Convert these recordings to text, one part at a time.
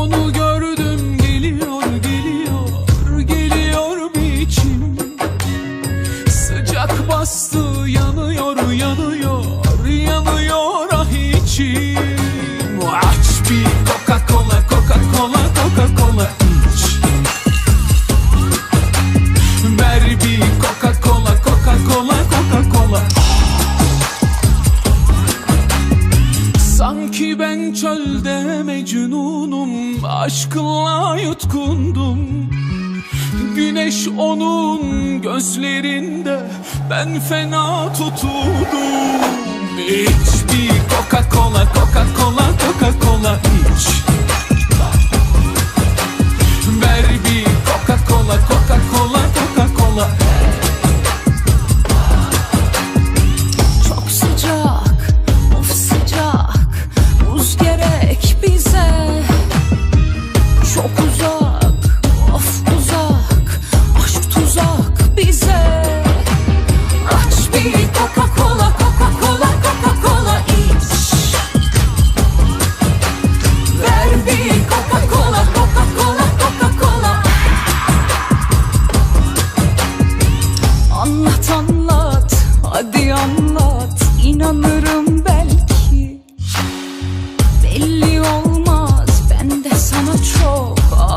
Onu gördüm geliyor geliyor geliyor biçim Sıcak bastı yanıyor yanıyor yanıyor ah içim. Aç bir Coca Cola Coca Cola Coca Cola iç. Ver Coca Cola Coca Cola Coca Cola Sanki ben çölde mecnunum Aşkla yutkundum. Güneş onun gözlerinde Ben fena tutuldum İç bir Coca Cola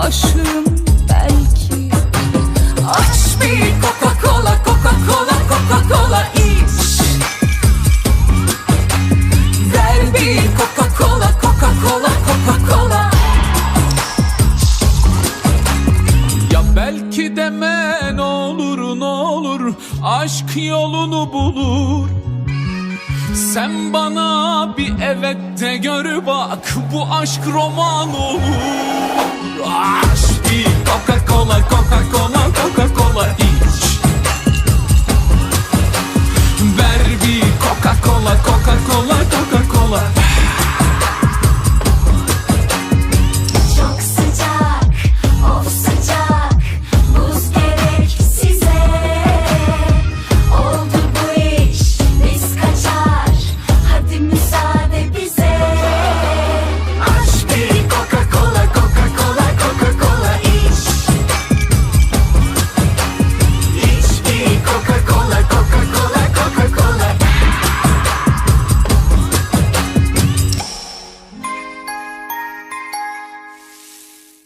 aşığım belki. Aç bir Coca Cola, Coca Cola, Coca Cola iç. Ver bir Coca Cola, Coca Cola, Coca Cola Ya belki deme ne olur ne olur Aşk yolunu bulur. Sen bana bir evet de gör bak Bu aşk roman olur Aç bir Coca Cola Coca